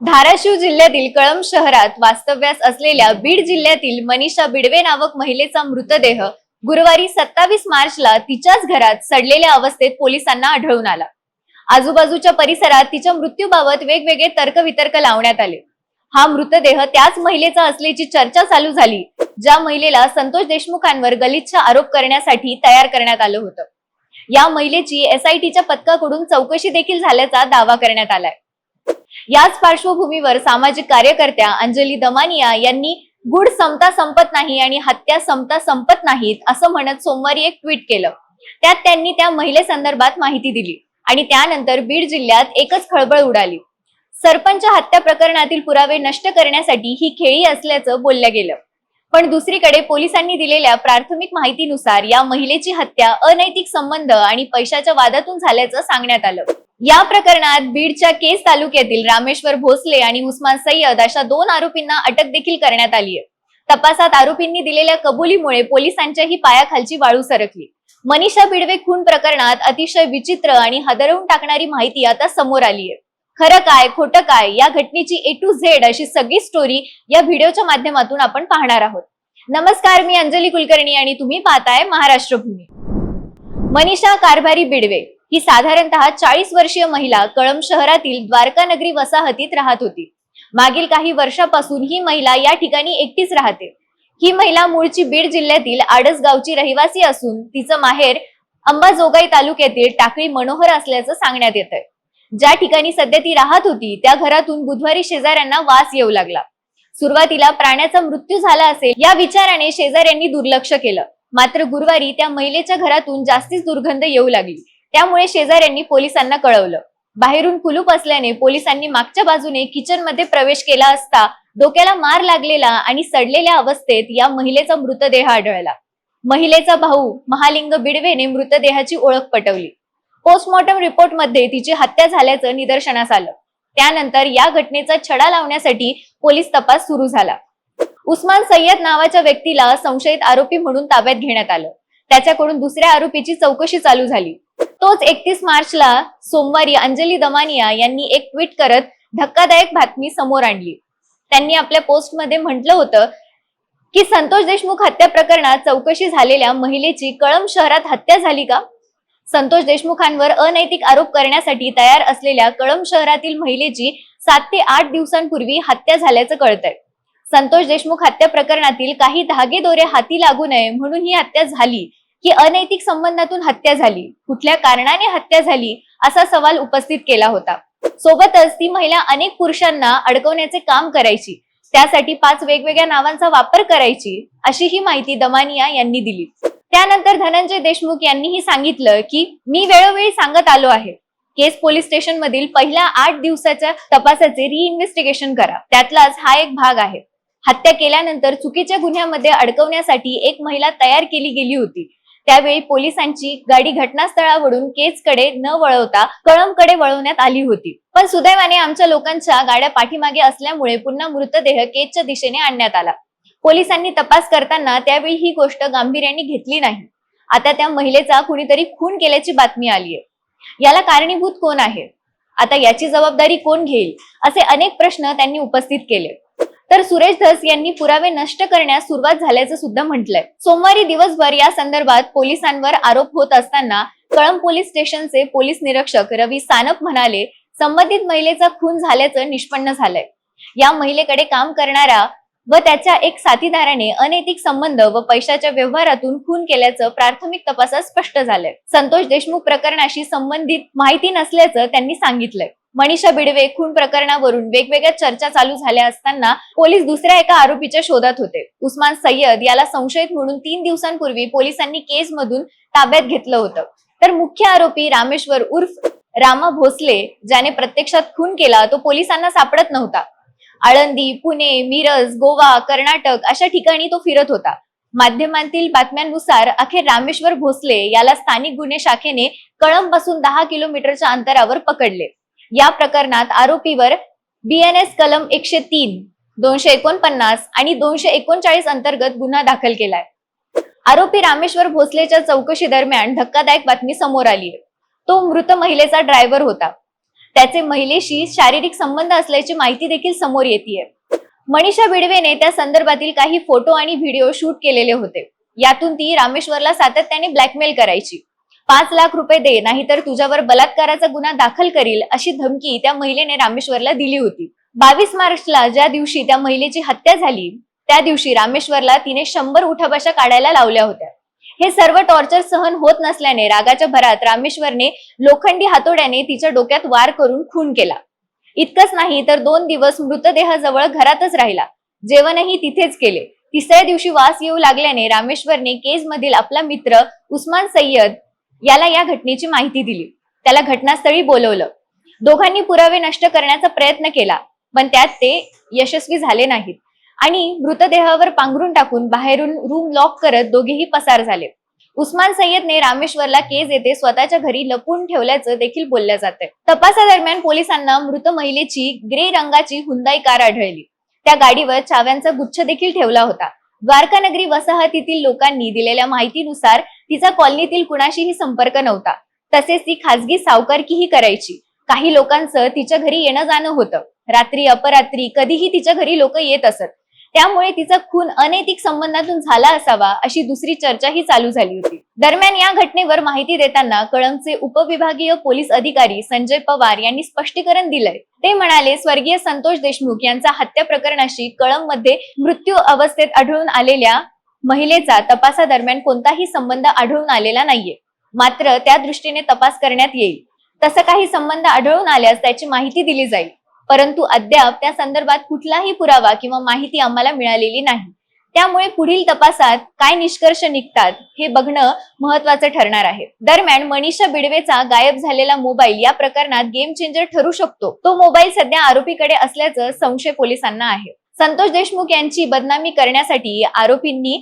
धाराशिव जिल्ह्यातील कळंब शहरात वास्तव्यास असलेल्या बीड जिल्ह्यातील मनीषा बिडवे नावक महिलेचा मृतदेह गुरुवारी सत्तावीस मार्चला तिच्याच घरात सडलेल्या अवस्थेत पोलिसांना आढळून आला. आजूबाजूच्या परिसरात तिच्या मृत्यूबाबत वेगवेगळे तर्कवितर्क लावण्यात आले. हा मृतदेह त्याच महिलेचा असल्याची चर्चा चालू झाली ज्या महिलेला संतोष देशमुखांवर गलिच्छ आरोप करण्यासाठी तयार करण्यात आलं होतं. या महिलेची एसआयटीच्या पथकाकडून चौकशी देखील झाल्याचा दावा करण्यात आलाय. याच पार्श्वभूमीवर सामाजिक कार्यकर्त्या अंजली दमानिया यांनी गुढ समता संपत नाही आणि हत्या समता संपत नाहीत असं म्हणत सोमवारी एक ट्विट केलं. त्यात त्यांनी त्या महिलेसंदर्भात माहिती दिली आणि त्यानंतर बीड जिल्ह्यात एकच खळबळ उडाली. सरपंच हत्या प्रकरणातील पुरावे नष्ट करण्यासाठी ही खेळी असल्याचं बोललं गेलं. पण दुसरीकडे पोलिसांनी दिलेल्या प्राथमिक माहितीनुसार या महिलेची हत्या अनैतिक संबंध आणि पैशाच्या वादातून झाल्याचं सांगण्यात आलं. या प्रकरणात बीडच्या केस तालुक्यातील रामेश्वर भोसले आणि उस्मान सय्यद अशा दोन आरोपींना अटक देखील करण्यात आली आहे. तपासात आरोपींनी दिलेल्या कबुलीमुळे पोलिसांच्याही पायाखालची वाळू सरकली. मनीषा बिडवे खून प्रकरणात अतिशय विचित्र आणि हदरवून टाकणारी माहिती आता समोर आली आहे. खरं काय खोटं काय या घटनेची ए टू झेड अशी सगळी स्टोरी या व्हिडिओच्या माध्यमातून आपण पाहणार आहोत. नमस्कार मी अंजली कुलकर्णी आणि तुम्ही पाहताय महाराष्ट्र भूमी मनीषा कारभारी बिडवे. ही साधारणतः चाळीस वर्षीय महिला कळंब शहरातील द्वारका नगरी वसाहतीत राहत होती. मागील काही वर्षापासून ही महिला या ठिकाणी एकटीच राहते. ही महिला मूळची बीड जिल्ह्यातील आडस गावची रहिवासी असून तिचं माहेर अंबाजोगाई तालुक्यातील टाकळी मनोहर असल्याचं सांगण्यात येत आहे ज्या ठिकाणी सध्या ती राहत होती त्या घरातून बुधवारी शेजाऱ्यांना वास येऊ लागला. सुरुवातीला प्राण्याचा मृत्यू झाला असेल या विचाराने शेजाऱ्यांनी दुर्लक्ष केलं. मात्र गुरुवारी त्या महिलेच्या घरातून जास्तीच दुर्गंध येऊ लागली. त्यामुळे शेजाऱ्यांनी पोलिसांना कळवलं. बाहेरून कुलूप असल्याने पोलिसांनी मागच्या बाजूने किचनमध्ये प्रवेश केला असता डोक्याला मार लागलेला आणि सडलेल्या अवस्थेत या महिलेचा मृतदेह आढळला. महिलेचा भाऊ महालिंग बिडवेने मृतदेहाची ओळख पटवली. पोस्टमॉर्टम रिपोर्टमध्ये तिची हत्या झाल्याचं निदर्शनास आलं. त्यानंतर या घटनेचा छडा लावण्यासाठी पोलीस तपास सुरू झाला. उस्मान सय्यद नावाच्या व्यक्तीला संशयित आरोपी म्हणून ताब्यात घेण्यात आलं. त्याच्याकडून दुसऱ्या आरोपीची चौकशी चालू झाली. तोच एकतीस मार्चला सोमवारी अंजली दमानिया यांनी एक ट्विट करत धक्कादायक बातमी समोर आणली. त्यांनी आपल्या पोस्टमध्ये म्हटलं होतं की संतोष देशमुख हत्या प्रकरणात चौकशी झालेल्या महिलेची कळम शहरात हत्या झाली का? संतोष देशमुखांवर अनैतिक आरोप करण्यासाठी तयार असलेल्या कळम शहरातील महिलेची सात ते आठ दिवसांपूर्वी हत्या झाल्याचं कळतंय. संतोष देशमुख हत्या प्रकरणातील काही धागे दोरे हाती लागू नये म्हणून ही हत्या झाली. की अनैतिक संबंधातून हत्या झाली. कुठल्या कारणाने हत्या झाली असा सवाल उपस्थित केला होता. सोबतच ती महिला अनेक पुरुषांना अडकवण्याचे काम करायची. त्यासाठी पाच वेगवेगळ्या नावांचा वापर करायची अशी ही माहिती दमानिया यांनी दिली. त्यानंतर धनंजय देशमुख यांनीही सांगितलं की मी वेळोवेळी सांगत आलो आहे. केस पोलीस स्टेशन मधील पहिल्या आठ दिवसाच्या तपासाचे रिइन्व्हेस्टिगेशन करा. त्यातलाच हा एक भाग आहे. हत्या केल्यानंतर चुकीच्या गुन्ह्यामध्ये अडकवण्यासाठी एक महिला तयार केली गेली होती. त्यावेळी पोलिसांची गाडी घटनास्थळावरून केसकडे न वळवता कळमकडे वळवण्यात आली होती. पण सुदैवाने आमच्या लोकांच्या गाड्या पाठीमागे असल्यामुळे पुन्हा मृतदेह केजच्या दिशेने आणण्यात आला. पोलिसांनी तपास करताना त्यावेळी ही गोष्ट गांभीर्याने घेतली नाही. आता त्या महिलेचा कुणीतरी खून केल्याची बातमी आली आहे याला कारणीभूत कोण आहे? आता याची जबाबदारी कोण घेईल? असे अनेक प्रश्न त्यांनी उपस्थित केले. तर सुरेश धस यांनी पुरावे नष्ट करण्यास सुरुवात झाल्याचं सुद्धा म्हटलंय. सोमवारी दिवसभर या संदर्भात पोलिसांवर आरोप होत असताना कळंब पोलीस स्टेशनचे पोलीस निरीक्षक रवी सानप म्हणाले संबंधित महिलेचा खून झाल्याचं निष्पन्न झालंय. या महिलेकडे काम करणारा व त्याच्या एक साथीदाराने अनैतिक संबंध व पैशाच्या व्यवहारातून खून केल्याचं प्राथमिक तपासात स्पष्ट झालंय. संतोष देशमुख प्रकरणाशी संबंधित माहिती नसल्याचं त्यांनी सांगितलंय. मनीषा बिडवे खून प्रकरणावरून वेगवेगळ्या चर्चा चालू झाल्या असताना पोलीस दुसऱ्या एका आरोपीच्या शोधात होते. उस्मान सय्यद याला संशयित म्हणून तीन दिवसांपूर्वी पोलिसांनी केस मधून ताब्यात घेतलं होतं. तर मुख्य आरोपी रामेश्वर उर्फ रामा भोसले ज्याने प्रत्यक्षात खून केला तो पोलिसांना सापडत नव्हता. आळंदी पुणे मिरज गोवा कर्नाटक अशा ठिकाणी तो फिरत होता. माध्यमांतील बातम्यांनुसार अखेर रामेश्वर भोसले याला स्थानिक गुन्हे शाखेने कळंबपासून दहा किलोमीटरच्या अंतरावर पकडले. या प्रकरणात आरोपीवर बीएनएस कलम एकशे तीन दोनशे एकोणपन्नास आणि दोनशे एकोणचाळीस अंतर्गत गुन्हा दाखल केलाय. आरोपी रामेश्वर भोसलेच्या चौकशी दरम्यान धक्कादायक बातमी समोर आली तो मृत महिलेचा ड्रायव्हर होता. त्याचे महिलेशी शारीरिक संबंध असल्याची माहिती देखील समोर येते मनीषा बिडवेने त्या संदर्भातील काही फोटो आणि व्हिडिओ शूट केलेले होते. यातून ती रामेश्वरला सातत्याने ब्लॅकमेल करायची. पाच लाख रुपये दे नाहीतर तुझ्यावर बलात्काराचा गुन्हा दाखल करील अशी धमकी त्या महिलेने रामेश्वरला दिली होती. बावीस मार्चला ज्या दिवशी त्या महिलेची हत्या झाली त्या दिवशी रामेश्वरला तिने शंभर उठाबशा काढायला लावल्या होत्या. हे सर्व टॉर्चर सहन होत नसल्याने रागाच्या भरात रामेश्वरने लोखंडी हातोड्याने तिच्या डोक्यात वार करून खून केला. इतकंच नाही तर दोन दिवस मृतदेहाजवळ घरातच राहिला. जेवणही तिथेच केले. तिसऱ्या दिवशी वास येऊ लागल्याने रामेश्वरने केज मधील आपला मित्र उस्मान सय्यद याला या घटनेची माहिती दिली. त्याला घटनास्थळी बोलवलं. दोघांनी पुरावे नष्ट करण्याचा प्रयत्न केला पण त्यात ते यशस्वी झाले नाहीत. आणि मृतदेहावर पांघरून टाकून बाहेरून रूम लॉक करत दोघेही पसार झाले. उस्मान सय्यदने रामेश्वरला केज येथे स्वतःच्या घरी लपून ठेवल्याचं देखील बोललं जाते तपासादरम्यान पोलिसांना मृत महिलेची ग्रे रंगाची हुंदाई कार आढळली. त्या गाडीवर चाव्यांचा गुच्छ देखील ठेवला होता. द्वारकानगरी वसाहतीतील लोकांनी दिलेल्या माहितीनुसार तिचा कॉलनीतील कुणाशीही संपर्क नव्हता. तसेच ती खासगी सावकारकीही करायची. काही लोकांचं तिच्या घरी येणं जाणं होतं. रात्री अपरात्री कधीही तिच्या घरी लोक येत असत. त्यामुळे तिचा खून अनैतिक संबंधातून झाला असावा अशी दुसरी चर्चाही चालू झाली होती. दरम्यान या घटनेवर माहिती देताना कळंबचे उपविभागीय पोलीस अधिकारी संजय पवार यांनी स्पष्टीकरण दिलंय. ते म्हणाले स्वर्गीय संतोष देशमुख यांचा हत्या प्रकरणाशी कळंबमध्ये मृत्यू अवस्थेत आढळून आलेल्या महिलेचा तपासादरम्यान कोणताही संबंध आढळून आलेला नाहीये. मात्र त्या दृष्टीने तपास करण्यात येईल. तसं काही संबंध आढळून आल्यास त्याची माहिती दिली जाईल. परंतु अद्याप त्या संदर्भात कुठलाही पुरावा किंवा माहिती आम्हाला मिळालेली नाही. त्यामुळे पुढील तपासात काय निष्कर्ष निघतात हे बघणं महत्वाचं ठरणार आहे. दरम्यान मनीषा बिडवेचा गायब झालेला मोबाईल या प्रकरणात गेम चेंजर ठरू शकतो. तो मोबाईल सध्या आरोपीकडे असल्याचं संशय पोलिसांना आहे. संतोष देशमुख यांची बदनामी करण्यासाठी आरोपींनी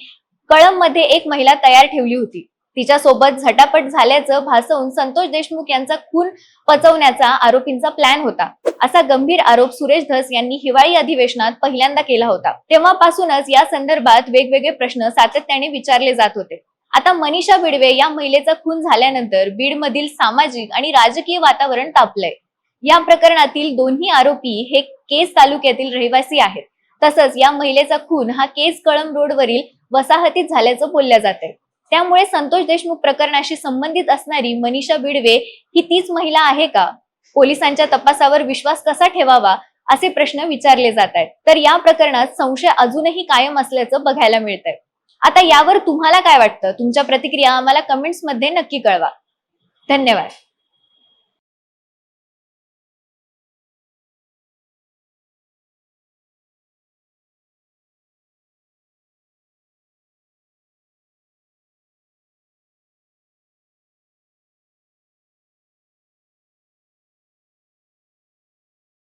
कळममध्ये एक महिला तयार ठेवली होती. तिच्या सोबत झटापट झाल्याचं भासवून संतोष देशमुख यांचा खून पचवण्याचा आरोपींचा प्लॅन होता. असा गंभीर आरोप सुरेश धस यांनी हिवाळी अधिवेशनात पहिल्यांदा केला होता. तेव्हापासूनच या संदर्भात वेगवेगळे प्रश्न सातत्याने विचारले जात होते. आता मनीषा बिडवे या महिलेचा खून झाल्यानंतर बीडमधील सामाजिक आणि राजकीय वातावरण तापलंय. या प्रकरणातील दोन्ही आरोपी हे केस तालुक्यातील रहिवासी आहेत. तसंच या महिलेचा खून हा केस कळम रोडवरील वसाहतीत झाल्याचं बोलल्या जात आहे त्यामुळे संतोष देशमुख प्रकरणाशी संबंधित असणारी मनीषा बिडवे ही तीच महिला आहे का? पोलिसांच्या तपासावर विश्वास कसा ठेवावा? असे प्रश्न विचारले जात आहेत तर या प्रकरणात संशय अजूनही कायम असल्याचं बघायला मिळतंय. आता यावर तुम्हाला काय वाटतं? तुमच्या प्रतिक्रिया आम्हाला कमेंट्समध्ये नक्की कळवा. धन्यवाद.